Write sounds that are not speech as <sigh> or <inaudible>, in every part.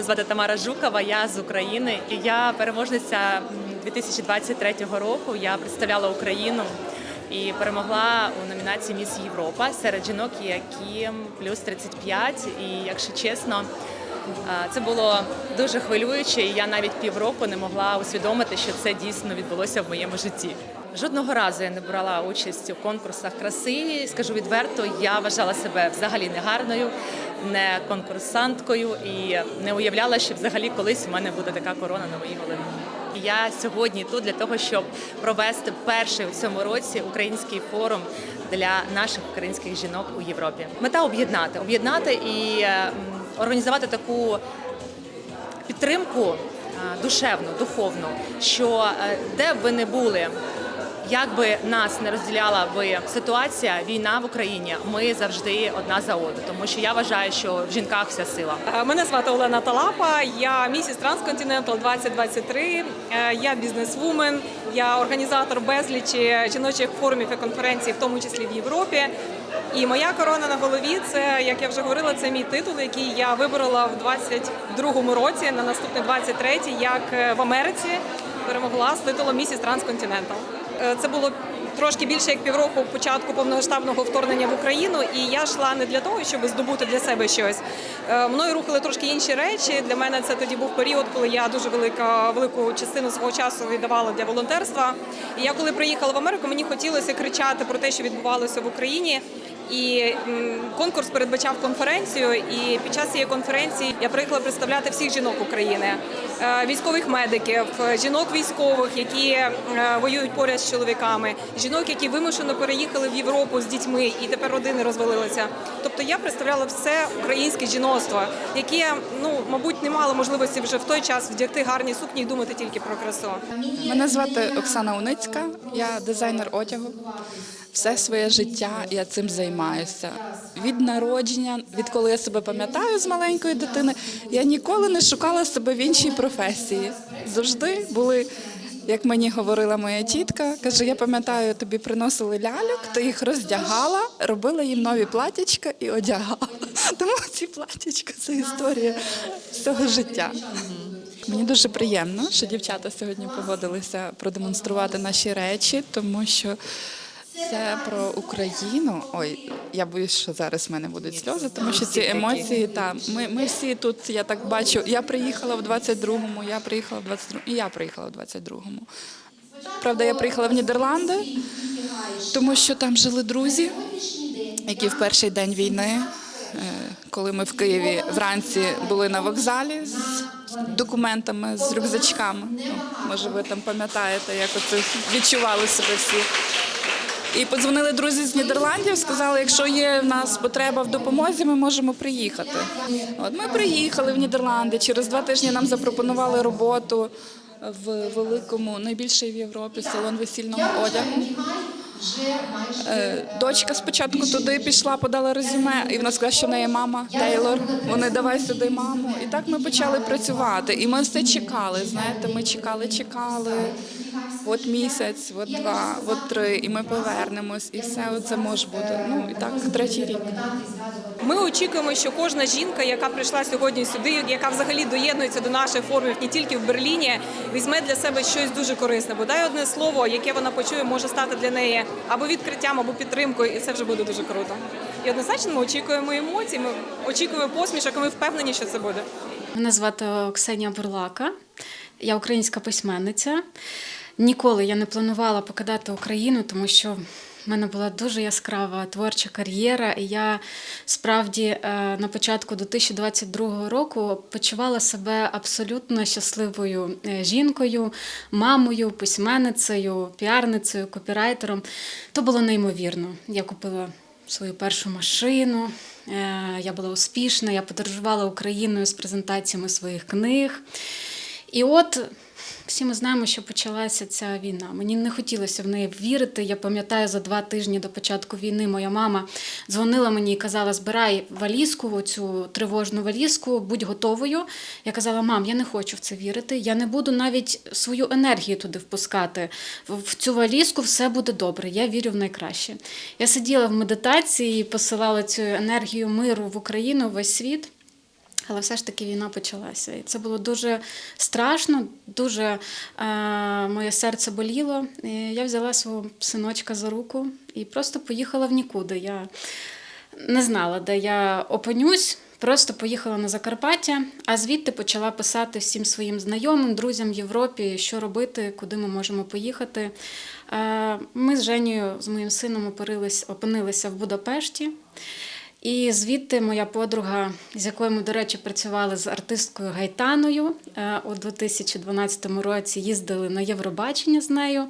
Мене звати Тамара Жукова, я з України. І я переможниця 2023 року. Я представляла Україну і перемогла у номінації Міс Європа серед жінок, яким плюс 35. І якщо чесно, це було дуже хвилююче, і я навіть півроку не могла усвідомити, що це дійсно відбулося в моєму житті. Жодного разу я не брала участь у конкурсах краси. Скажу відверто, я вважала себе взагалі негарною, не конкурсанткою і не уявляла, що взагалі колись в мене буде така корона на моїй голові. Я сьогодні тут для того, щоб провести перший у цьому році український форум для наших українських жінок у Європі. Мета об'єднати, об'єднати і е, організувати таку підтримку е, душевну, духовну, що е, де б ви не були. Як би нас не розділяла би ситуація, війна в Україні, ми завжди одна за одну, тому що я вважаю, що в жінках вся сила. Е, Мене звати Олена Талапа, я місіс Трансконтинентал 2023, Е, я бізнесвумен, я організатор безлічі жіночих форумів і конференцій, в тому числі в Європі. І моя корона на голові це, як я вже говорила, це мій титул, який я виборола в 22-му році на наступний 23-й, як е, в Америці перемогла з титулом місіс Трансконтинентал. Е, Це було трошки більше як півроку початку повномасштабного вторгнення в Україну, і я йшла не для того, щоб здобути для себе щось. Е, Мною рухали трошки інші речі. Для мене це тоді був період, коли я дуже велика велику частину свого часу віддавала для волонтерства. І я коли приїхала в Америку, мені хотілося кричати про те, що відбувалося в Україні. І конкурс передбачав конференцію. І під час цієї конференції я приїхала представляти всіх жінок України, Е, військових медиків, жінок військових, які е, воюють поряд з чоловіками, жінок, які вимушено переїхали в Європу з дітьми, і тепер родини розвалилися. Тобто я представляла все українське жіноцтво, яке ну мабуть не мало можливості вже в той час вдягти гарні сукні і думати тільки про красу. Мене звати Оксана Уницька, я дизайнер одягу. Все своє життя я цим займаюся. Від народження, відколи я себе пам'ятаю з маленької дитини, я ніколи не шукала себе в іншій професії. Завжди були, як мені говорила моя тітка, каже: я пам'ятаю, тобі приносили ляльок, ти їх роздягала, робила їм нові платячка і одягала. <laughs> Тому ці платячка це історія всього життя. Мені дуже приємно, що дівчата сьогодні погодилися продемонструвати наші речі, тому що це про Україну. Ой, я боюсь, що зараз в мене будуть сльози, тому що ці емоції, та ми, ми всі тут, я так бачу. Я приїхала в 22-му, я приїхала в 22-му, і я приїхала в 22-му. Правда, я приїхала в Нідерланди, тому що там жили друзі, які в перший день війни, е, коли ми в Києві вранці були на вокзалі з документами, з рюкзачками. Ну, Може, ви там пам'ятаєте, як оце відчували себе всі. І подзвонили друзі з Нідерландів, сказали, якщо є в нас потреба в допомозі, ми можемо приїхати. От ми приїхали в Нідерланди. Через два тижні нам запропонували роботу в великому, найбільший в Європі салон весільного одягу. Е, Дочка спочатку туди пішла, подала резюме, і вона сказала, що в неї мама Тейлор. Вони давай сюди маму. І так ми почали працювати. І ми все чекали. Знаєте, ми чекали, чекали. От місяць, от два, от три, і ми повернемось, і все це може бути. Ну і так третій рік. Ми очікуємо, що кожна жінка, яка прийшла сьогодні сюди, яка взагалі доєднується до наших форумів не тільки в Берліні, візьме для себе щось дуже корисне. Бодай одне слово, яке вона почує, може стати для неї або відкриттям, або підтримкою, і це вже буде дуже круто. І однозначно ми очікуємо емоцій, ми очікуємо посмішок, і ми впевнені, що це буде. Мене звати Ксенія Бурлака, я українська письменниця. Ніколи я не планувала покидати Україну, тому що в мене була дуже яскрава творча кар'єра, і я справді е, на початку 2022 року почувала себе абсолютно щасливою е, жінкою, мамою, письменницею, піарницею, копірайтером. То було неймовірно. Я купила свою першу машину. е, Я була успішна, я подорожувала Україною з презентаціями своїх книг. І от всі ми знаємо, що почалася ця війна. Мені не хотілося в неї вірити. Я пам'ятаю, за два тижні до початку війни моя мама дзвонила мені і казала: збирай валізку, оцю тривожну валізку, будь готовою. Я казала, мам, я не хочу в це вірити. Я не буду навіть свою енергію туди впускати. В цю валізку все буде добре. Я вірю в найкраще. Я сиділа в медитації і посилала цю енергію миру в Україну, весь світ. Але все ж таки війна почалася. І це було дуже страшно, дуже е, моє серце боліло. І я взяла свого синочка за руку і просто поїхала в нікуди. Я не знала, де я опинюсь. Просто поїхала на Закарпаття, а звідти почала писати всім своїм знайомим, друзям в Європі, що робити, куди ми можемо поїхати. Е, Ми з Женєю, з моїм сином, опинилися в Будапешті. І звідти моя подруга, з якою ми, до речі, працювали з артисткою Гайтаною е, у 2012 році, їздили на Євробачення з нею.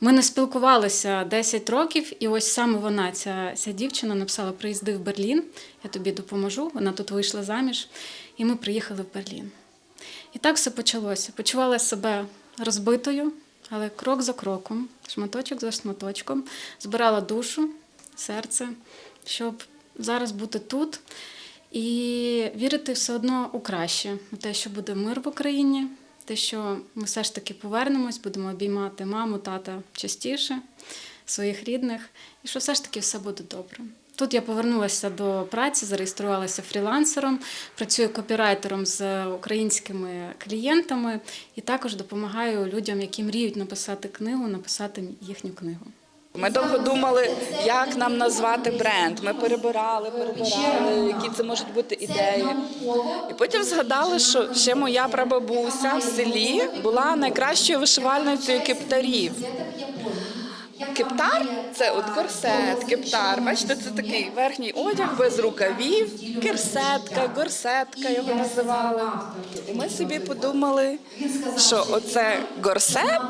Ми не спілкувалися 10 років, і ось саме вона, ця, ця дівчина, написала: приїзди в Берлін, я тобі допоможу. Вона тут вийшла заміж, і ми приїхали в Берлін. І так все почалося. Почувала себе розбитою, але крок за кроком, шматочок за шматочком, збирала душу, серце, щоб зараз бути тут і вірити все одно у краще, у те, що буде мир в Україні, те, що ми все ж таки повернемось, будемо обіймати маму, тата частіше, своїх рідних, і що все ж таки все буде добре. Тут я повернулася до праці, зареєструвалася фрілансером, працюю копірайтером з українськими клієнтами і також допомагаю людям, які мріють написати книгу, написати їхню книгу. Ми довго думали, як нам назвати бренд. Ми перебирали, перебирали, які це можуть бути ідеї. І потім згадали, що ще моя прабабуся в селі була найкращою вишивальницею кептарів. Кептар це от корсет, кептар. Бачите, це такий верхній одяг без рукавів, керсетка, горсетка його називали. І ми собі подумали, що оце горсет,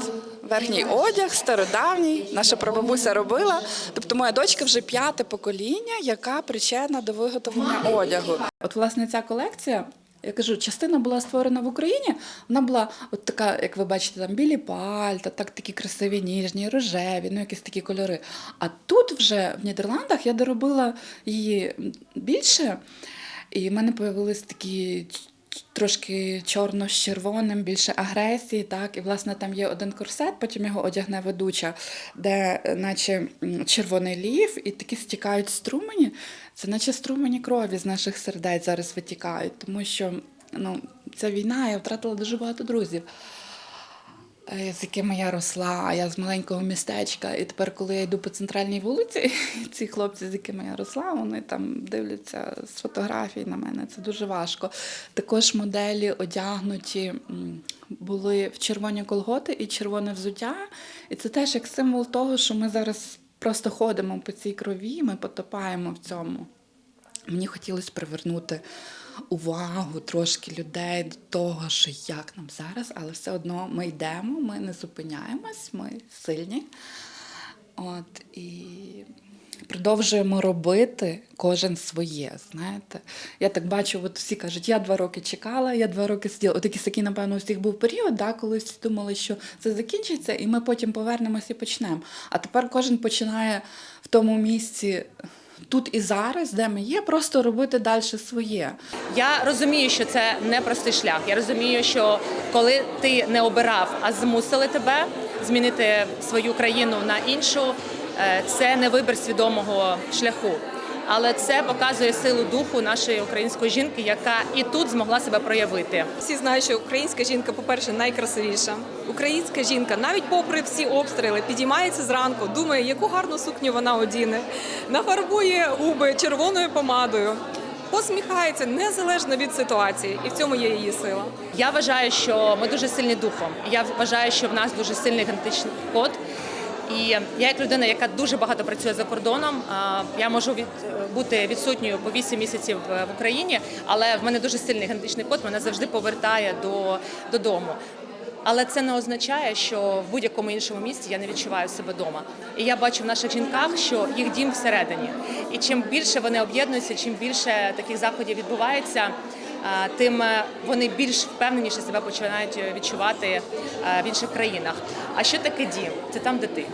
верхній одяг, стародавній, наша прабабуся робила. Тобто моя дочка вже п'яте покоління, яка причетна до виготовлення одягу. От власне ця колекція. Я кажу, частина була створена в Україні. Вона була от така, як ви бачите, там білі пальта, так такі красиві, ніжні, рожеві, ну якісь такі кольори. А тут вже в Нідерландах я доробила її більше, і в мене появились такі трошки чорно з червоним, більше агресії. Так, і власне там є один корсет, потім його одягне ведуча, де е, наче червоний лів, і такі стікають струмені. Це наче струмені крові з наших сердець зараз витікають, тому що ну, ця війна, я втратила дуже багато друзів. Е, З якими я росла, а я з маленького містечка. І тепер, коли я йду по центральній вулиці, <laughs> ці хлопці, з якими я росла, вони там дивляться з фотографій на мене. Це дуже важко. Також моделі одягнуті були в червоні колготи і червоне взуття. І це теж як символ того, що ми зараз просто ходимо по цій крові, ми потопаємо в цьому. Мені хотілося привернути увагу трошки людей до того, що як нам зараз, але все одно ми йдемо, ми не зупиняємось, ми сильні. От і продовжуємо робити кожен своє. Знаєте, я так бачу, от всі кажуть, я два роки чекала, я два роки сиділа. От якийсь такий, напевно, у всіх був період, да, коли всі думали, що це закінчиться, і ми потім повернемося і почнемо. А тепер кожен починає в тому місці. Тут і зараз, де ми є, просто робити далі своє. Я розумію, що це непростий шлях. Я розумію, що коли ти не обирав, а змусили тебе змінити свою країну на іншу, е, це не вибір свідомого шляху. Але це показує силу духу нашої української жінки, яка і тут змогла себе проявити. Всі знають, що українська жінка, по-перше, найкрасивіша. Українська жінка, навіть попри всі обстріли, підіймається зранку, думає, яку гарну сукню вона одіне, нафарбує губи червоною помадою, посміхається незалежно від ситуації, і в цьому є її сила. Я вважаю, що ми дуже сильні духом. Я вважаю, що в нас дуже сильний генетичний код. І я, як людина, яка дуже багато працює за кордоном, я можу від, бути відсутньою по 8 місяців в Україні, але в мене дуже сильний генетичний код, мене завжди повертає до, додому. Але це не означає, що в будь-якому іншому місці я не відчуваю себе вдома. І я бачу в наших жінках, що їх дім всередині. І чим більше вони об'єднуються, чим більше таких заходів відбувається, тим е, вони більш впевненіше себе починають відчувати е, в інших країнах. А що таке дім? Це там, де ти.